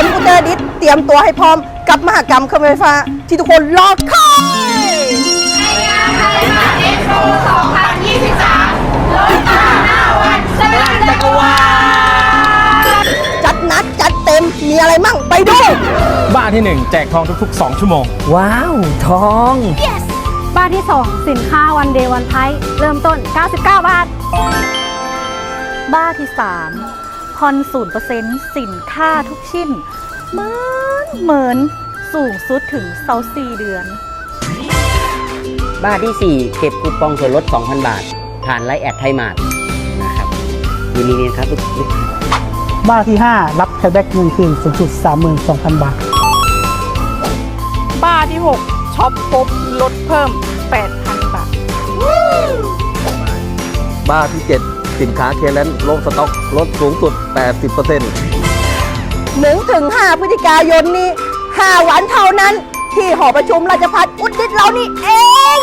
คนอุตรดิตถ์เตรียมตัวให้พร้อมกับมหกรรมเครื่องไฟฟ้า ที่ทุกคนรอคอยจัดหนักจัดเต็มมีอะไรมั่งไปดู บ้านที่ 1 แจกทองทุกๆ 2 ชั่วโมง ว้าว ทอง บ้านที่ 2 สินค้าวันเดย์วันไพเริ่มต้น 99 บาท บ้านที่ 3 คอนศูนเปอร์เซ็นต์สินค้าทุกชิ้นเหมือนเหมือนสูงสุดถึงเซาซีเดือน บ้านที่ 4 เก็บคูปองส่วนลด 2,000 บาท ผ่านไลน์แอดไทยมาร์ทนะครับยินดีๆครับลูกลูกค้าบ้านที่ 5 รับแคชแบ็กเงินคืนสูงสุด 32,000 บาท บ้านที่ 6ช็อปปุ๊บลดเพิ่ม 8,000 บาท บ้าที่ 7 สินค้าเคเลนลงสต็อกลดสูงสุด 80% 1ถึง5พฤศจิกายนนี้5วันเท่านั้น ที่หอประชุมราชพัฒอุดรดิตเรานี่เอง